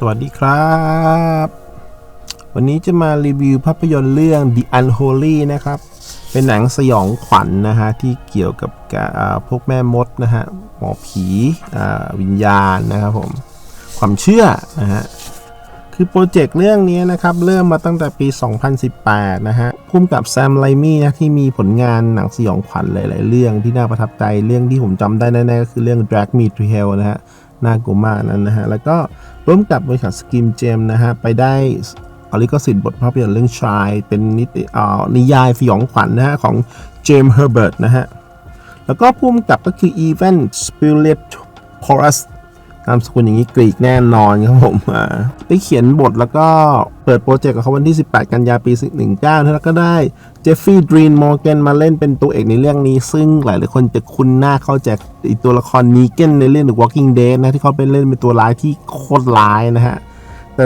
สวัสดีครับ วันนี้จะมารีวิวภาพยนตร์เรื่อง The Unholy นะครับ เป็นหนังสยองขวัญนนะฮะ ที่เกี่ยวกับกพวกแม่มดนะฮะ หมอผีอวิญญาณนะครับผม ความเชื่อนะฮะ คือโปรเจกต์เรื่องนี้นะครับ เริ่มมาตั้งแต่ปี 2018 นะฮะพุ่มกับแซมไลมี่นะที่มีผลงานหนังสยองขวัญหลาย ๆ เรื่องที่น่าประทับใจเรื่องที่ผมจำได้แน่ๆก็คือเรื่อง Drag Me to Hell นะฮะน่ากลัวมากนั้นนะฮะแล้วก็ ร่วมกับบริษัทสกิมเจมนะฮะไปได้อลิขสิทธิ์บทภาพยนตร์เรื่องชาย เป็นนิตอ่านิยายสยองขวัญนะฮะของเจมส์เฮอร์เบิร์ตนะฮะ แล้วก็พุ่มกับก็คืออีเวนต์สปิเลตพอรัสนามสกุลอย่างนี้กรีกแน่นอนครับผมได้เขียนบทแล้วก็เปิดโปรเจกต์กับเขาวันที่ 18 กันยาปี 19 แล้วก็ได้ จฟฟี่ดรีนมอร์แกนมาเล่นเป็นตัวเอกในเรื่องนี้ ซึ่งหลายหลายคนจะคุ้นหน้าเขาจากตัวละครนีเกนในเรื่อง The Walking Dead นะที่เขาเป็นเล่นเป็นตัวร้ายที่โคตรร้ายนะฮะ แต่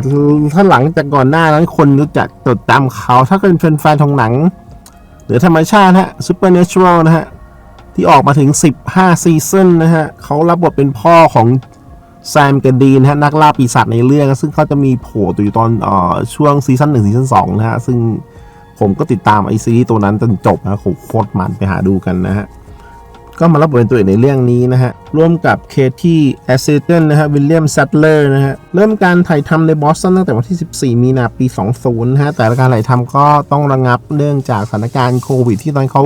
ถ้าหลังจากก่อนหน้านั้นคนรู้จักจดจำเขา ถ้าเป็นแฟนๆของหนัง หรือธรรมชาติฮะ Supernatural นะฮะ ที่ออกมาถึง 15 ซีซันนะฮะเขารับบทเป็นพ่อของแซมกันดีนะฮะนักล่าปีศาจในเรื่อง ซึ่งเขาจะมีโผล่ตัวอยู่ตอนเอ่อช่วงซีซั่นหนึ่งซีซั่นสองนะฮะซึ่ง ผมก็ติดตามไอซีตัวนั้นจนจบนะโหโคตรมันไปหาดูกันนะฮะ ก็มารับบทเป็นตัวเอกในเรื่องนี้นะฮะ ร่วมกับเคที่แอสเซเทนนะฮะวิลเลียมซัตเลอร์นะฮะ เริ่มการถ่ายทำในบอสตันตั้งแต่วันที่ 14 มีนาปี 20 นะฮะ แต่การถ่ายทำก็ต้องระงับเนื่องจากสถานการณ์โควิดที่ตอนเขา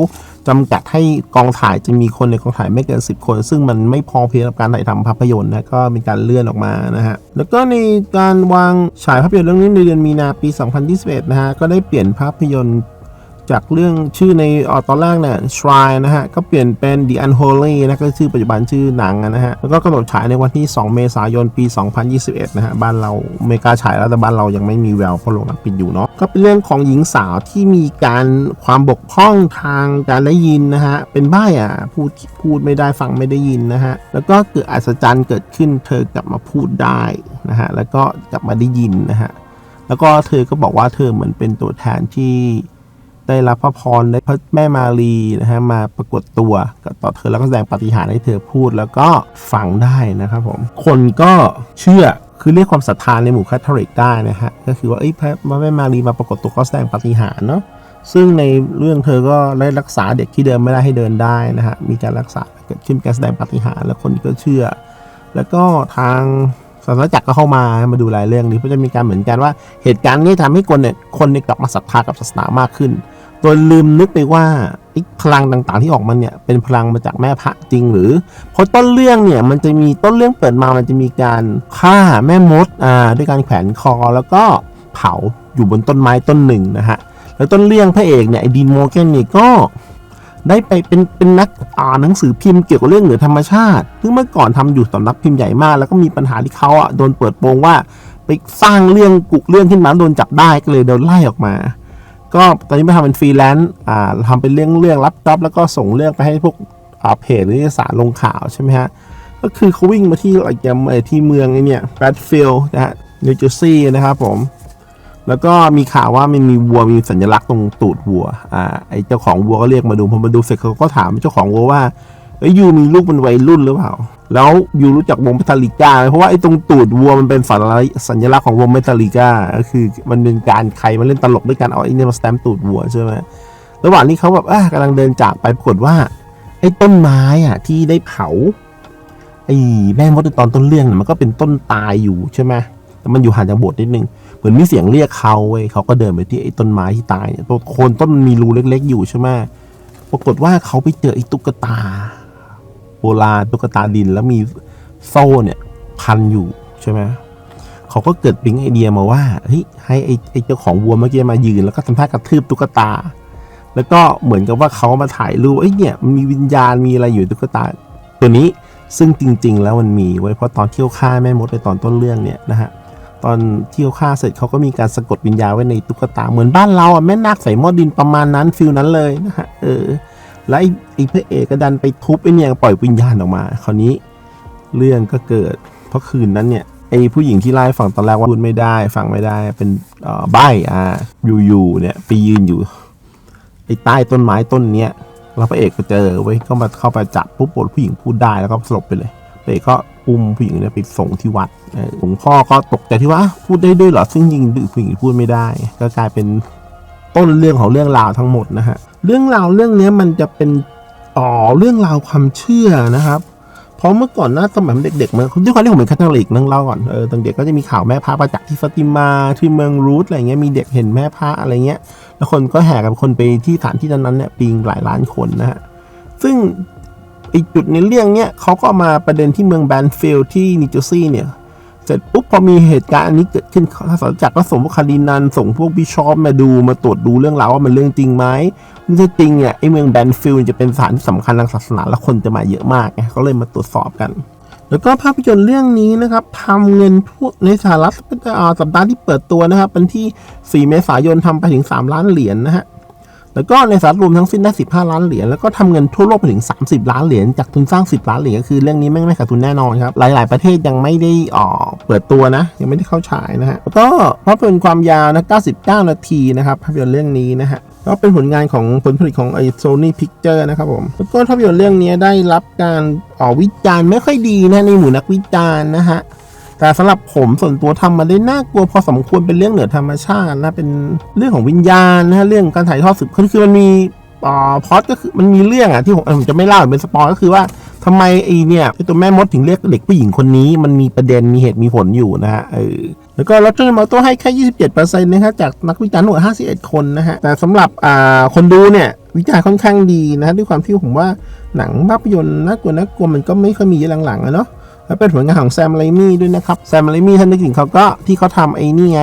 จำกัดให้กองถ่ายจะมีคนในกองถ่ายไม่เกิน 10 คน ซึ่งมันไม่พอเพียงกับการถ่ายทำภาพยนตร์นะก็มีการเลื่อนออกมานะฮะแล้วก็ในการวางฉายภาพยนตร์เรื่องนี้ในเดือนมีนาปี 2021 นะฮะก็ได้เปลี่ยนภาพยนตร์ จากเรื่องชื่อในออตอนแรกเนี่ย Shrine นะฮะ ก็เปลี่ยนเป็น The Unholy นะก็ชื่อปัจจุบันชื่อหนังนะฮะ แล้วก็กำหนดฉายในวันที่ 2 เมษายนปี 2021 นะฮะ บ้านเราอเมริกาฉายแล้วแต่บ้านเรายังไม่มีแววเพราะโรงหนังปิดอยู่เนาะ ก็เป็นเรื่องของหญิงสาวที่มีการความบกพร่องทางการได้ยินนะฮะ เป็นใบ้อะพูดพูดไม่ได้ฟังไม่ได้ยินนะฮะ แล้วก็เกิดอัศจรรย์เกิดขึ้นเธอกลับมาพูดได้นะฮะ แล้วก็กลับมาได้ยินนะฮะ แล้วก็เธอก็บอกว่าเธอเหมือนเป็นตัวแทนที่ ได้รับพระพรได้พระแม่มารีนะฮะมาปรากฏตัวกับต่อเธอแล้วก็แสดงปาฏิหาริย์ให้เธอพูดแล้วก็ฟังได้นะครับผมคนก็เชื่อคือเรียกความศรัทธาในหมู่คาทอลิกได้นะฮะก็คือว่าเอ้พระแม่มารีมาปรากฏตัวก็แสดงปาฏิหาริย์เนาะซึ่งในเรื่องเธอก็ได้รักษาเด็กที่เดินไม่ได้ให้เดินได้นะฮะมีการรักษาเกิดขึ้นการแสดงปาฏิหาริย์แล้วคนก็เชื่อ แล้วก็ทางศาสนาจักรก็เข้ามามาดูรายเรื่องนี้เพราะจะมีการเหมือนกันว่าเหตุการณ์นี้ทำให้คนเนี่ยคนเนี่ยกลับมาศรัทธากับศาสนามากขึ้น โดยลืมนึกไปว่าพลังต่างๆที่ออกมาเนี่ยเป็นพลังมาจากแม่พระจริงหรือเพราะต้นเรื่องเนี่ยมันจะมีต้นเรื่องเปิดมามันจะมีการฆ่าแม่มดอ่าด้วยการแขวนคอแล้วก็เผาอยู่บนต้นไม้ต้นหนึ่งนะฮะแล้วต้นเรื่องพระเอกเนี่ยไอดีนโมเกนเนี่ยก็ได้ไปเป็นเป็นนักอ่านหนังสือพิมพ์เกี่ยวกับเรื่องเหนือธรรมชาติ ซึ่งเมื่อก่อนทำอยู่สำนักพิมพ์ใหญ่มาก แล้วก็มีปัญหาที่เขาอะโดนเปิดโปงว่า ไปสร้างเรื่องกุเรื่องขึ้นมาโดนจับได้ก็เลยโดนไล่ออกมา ก็ตอนนี้มาทำเป็นฟรีแลนซ์อ่าทำเป็นเรื่องเรื่องรับจ็อบแล้วก็ส่งเรื่องไปให้พวกอ่าเพจหรือสารลงข่าวใช่ไหมฮะ ก็คือเขาวิ่งมาที่อะไรย่างเอ่อที่เมืองไอเนี่ยแบดฟิลด์นะฮะนิวเจอร์ซีย์นะครับผม แล้วก็มีข่าวว่ามันมีวัวมีสัญลักษณ์ตรงตูดวัว อ่าไอเจ้าของวัวก็เรียกมาดูพอมาดูเสร็จเขาก็ถามเจ้าของวัวว่า เอ้ยยูมีลูกเป็นวัยรุ่นหรือเปล่า แล้วยูรู้จักวงเมทัลลิก้าไหมเพราะว่าไอ้ตรงตูดวัวมันเป็นสัญลักษณ์สัญลักษณ์ของวงเมทัลลิก้าก็คือมันเป็นการใครมาเล่นตลกด้วยการเอาไอ้เนี่ยมาสแตมป์ตูดวัวใช่ไหม ระหว่างนี้เขาแบบอะกำลังเดินจากไปปรากฏว่า ไอ้ต้นไม้อะที่ได้เผาไอ้แม่มดในตอนต้นเรื่องเนี่ยมันก็เป็นต้นตายอยู่ใช่ไหมแต่มันอยู่ห่างจากโบสถ์นิดนึง เหมือนมีเสียงเรียกเขาเว้ยเขาก็เดินไปที่ไอ้ต้นไม้ที่ตายเนี่ยโคนต้นมันมีรูเล็ก ๆ อยู่ใช่ไหมปรากฏว่าเขาไปเจอไอ้ตุ๊กตา บราณตุ๊กตาดิน แล้วมีโซ่เนี่ยพันอยู่ใช่ไหมเขาก็เกิดปิ๊งไอเดียมาว่าเฮ้ยให้ไอไอเจ้าของวัวเมื่อกี้มายืน แล้วก็ทำท่ากระทืบตุ๊กตา แล้วก็เหมือนกับว่าเขามาถ่ายรูปเอ้ยเนี่ยมันมีวิญญาณมีอะไรอยู่ตุ๊กตา ตัวนี้ซึ่งจริง ๆ แล้วมันมีไว้เพราะตอนเที่ยวฆ่าแม่มดในตอนต้นเรื่องเนี่ยนะฮะตอนเที่ยวฆ่าเสร็จเขาก็มีการสะกดวิญญาณไว้ในตุ๊กตาเหมือนบ้านเราอะแม่นาคใส่หม้อดินประมาณนั้นฟิลนั้นเลยนะฮะเออ แล้วไอ้พระเอกก็ดันไปทุบไอ้เนี่ยปล่อยวิญญาณออกมา คราวนี้เรื่องก็เกิด เพราะคืนนั้นเนี่ยไอ้ผู้หญิงที่ไล่าให้ฟังตอนแรกว่าพูดไม่ได้ ฟังไม่ได้เป็นเอ่อใบอ่าอยู่ๆเนี่ยไปยืนอยู่ไอ้ใต้ต้นไม้ต้นเนี้ยแล้วพระเอกก็เจอไว้ยก็มาเข้าไปจับปุ๊บบทผู้หญิงพูดได้แล้วก็สลบไปเลยพระเอกก็อุ้มผู้หญิงเนี่ยไปส่งที่วัดหลวงพ่อก็ตกใจที่ว่าพูดได้ด้วยเหรอซึ่งจริงๆผู้หญิงพูดไม่ได้ ก็กลายเป็น ต้นเรื่องของเรื่องราวทั้งหมดนะฮะเรื่องราวเรื่องนี้มันจะเป็นต่อเรื่องราวความเชื่อนะครับเพราะเมื่อก่อนหน้าสมัยเด็กๆมันด้วยความที่ผมเป็นคาทอลิกนั่งเล่าก่อนเออตอนเด็กก็จะมีข่าวแม่พระประจักษ์ที่ฟาติมาที่เมืองรูทอะไรเงี้ยมีเด็กเห็นแม่พระอะไรเงี้ย แล้วคนก็แห่กันคนไปที่สถานที่นั้นๆเนี่ยปีงหลายล้านคนนะฮะซึ่งอีกจุดในเรื่องเนี้ยเขาก็มาประเด็นที่เมืองแบนฟิลด์ที่นิวเจอร์ซีย์เนี่ย เสร็จปุ๊บพอมีเหตุการณ์อันนี้เกิดขึ้นทางสารจักรก็ส่งพวกคาร์ดินันส่งพวกบิชอปมาดูมาตรวจดูเรื่องราวว่ามันเรื่องจริงไหมมันจะจริงเนี่ยไอ้เมืองแบนฟิลด์จะเป็นสถานที่สำคัญทางศาสนาและคนจะมาเยอะมากไงเขาเลยมาตรวจสอบกัน แล้วก็ภาพยนตร์เรื่องนี้นะครับทำเงินทั่วในสหรัฐอ่าสัปดาห์ที่เปิดตัวนะครับเป็นที่ 4 เมษายนทำไปถึง 3 ล้านเหรียญนะฮะ แล้วก็ในสหรัฐรวมทั้งสิ้นได้ 15 ล้านเหรียญแล้วก็ทำเงินทั่วโลกไปถึง 30 ล้านเหรียญจากทุนสร้าง 10 ล้านเหรียญก็คือเรื่องนี้ไม่ไม่ขาดทุนแน่นอนครับหลาย ๆ ประเทศยังไม่ได้อ่อเปิดตัวนะ ยังไม่ได้เข้าฉายนะฮะแล้วก็ภาพยนตร์ความยาวนะ 99 นาทีนะครับภาพยนตร์เรื่องนี้นะฮะก็เป็นผลงานของผลผลิตของไอโซนี่พิกเจอร์นะครับผมแล้วก็ภาพยนตร์เรื่องนี้ได้รับการออกวิจารณ์ไม่ค่อยดีนะในหมู่นักวิจารณ์นะฮะ แต่สำหรับผมส่วนตัวทำมาได้น่ากลัวพอสมควรเป็นเรื่องเหนือธรรมชาตินะเป็นเรื่องของวิญญาณนะฮะเรื่องการถ่ายทอดสืบคือคือมันมีอ่าพอตก็คือมันมีเรื่องอะที่ผมผมจะไม่เล่าเป็นสปอยก็คือว่าทำไมไอเนี่ยตัวแม่มดถึงเรียกเด็กผู้หญิงคนนี้ มันมีประเด็นมีเหตุมีผลอยู่นะฮะเออแล้วก็ลอตเตอรี่มาตัวให้แค่ 27%นะครับจากนักวิจารณ์ทั้งหมด51 คนนะฮะแต่สำหรับอ่าคนดูเนี่ยวิจารณ์ค่อนข้างดีนะฮะด้วยความที่ผมว่าหนังภาพยนตร์น่ากลัวน่ากลัวมันก็ไม่ค่อยมีหลังๆอะเนาะ แล้วเป็นผลงานของแซมไรมี่ด้วยนะครับแซมไรมี่ท่านนึกถึงเขาก็ที่เขาทำไอ้นี่ไง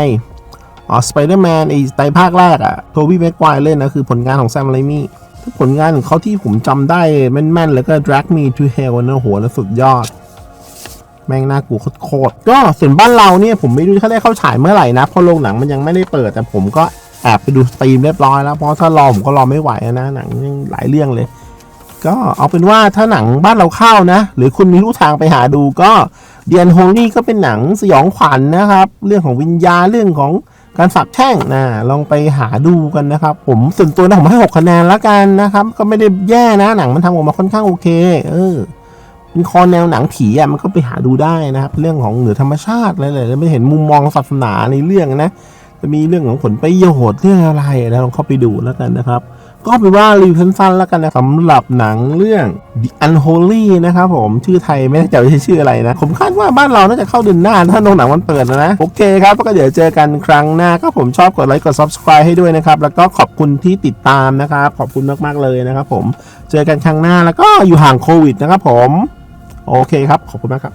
อ๋อสไปเดอร์แมนไอ้ไตภาคแรกอะโทบี้แม็กควายเล่นนะคือผลงานของแซมไรมี่ทุกผลงานของเขาที่ผมจำได้แม่นๆ แล้วก็ Drag Me to Hell นะโหแล้วสุดยอด แม่งน่ากลัวโคตรก็ส่วนบ้านเราเนี่ยผมไม่รู้เขาได้เข้าฉายเมื่อไหร่นะเพราะโรงหนังมันยังไม่ได้เปิดแต่ผมก็แอบไปดูสตรีมเรียบร้อยแล้วเพราะถ้ารอผมก็รอไม่ไหวนะหนังหลายเรื่องเลย ก็เอาเป็นว่าถ้าหนังบ้านเราเข้านะ หรือคุณมีรู้ทางไปหาดูก็เดียนโฮลี่ก็เป็นหนังสยองขวัญนะครับ เรื่องของวิญญาเรื่องของการสับแช่งนะลองไปหาดูกันนะครับ ผมส่วนตัวนะผมให้ 6 คะแนนแล้วกันนะครับ ก็ไม่ได้แย่นะหนังมันทำออกมาค่อนข้างโอเค เออเป็นคอแนวหนังผีอะมันก็ไปหาดูได้นะครับ เรื่องของเหนือธรรมชาติอะไรเลยแล้วไม่เห็นมุมมองศาสนาในเรื่องนะจะมีเรื่องของผลประโยชน์เรื่องอะไรนะลองเข้าไปดูแล้วกันนะครับ ก็เป็นว่ารีวิวสั้นๆแล้วกันนะสำหรับหนังเรื่อง The Unholy นะครับผมชื่อไทยไม่แน่ใจว่าชื่ออะไรนะ ผมคาดว่าบ้านเราน่าจะเข้าเดือนหน้า ถ้าโรงหนังมันเปิดนะ โอเคครับก็เดี๋ยวเจอกันครั้งหน้าก็ผมชอบกดไลค์กด subscribe ให้ด้วยนะครับ แล้วก็ขอบคุณที่ติดตามนะครับ ขอบคุณมากๆเลยนะครับผมเจอกันครั้งหน้าแล้วก็อยู่ห่างโควิดนะครับผม โอเคครับ ขอบคุณมากครับ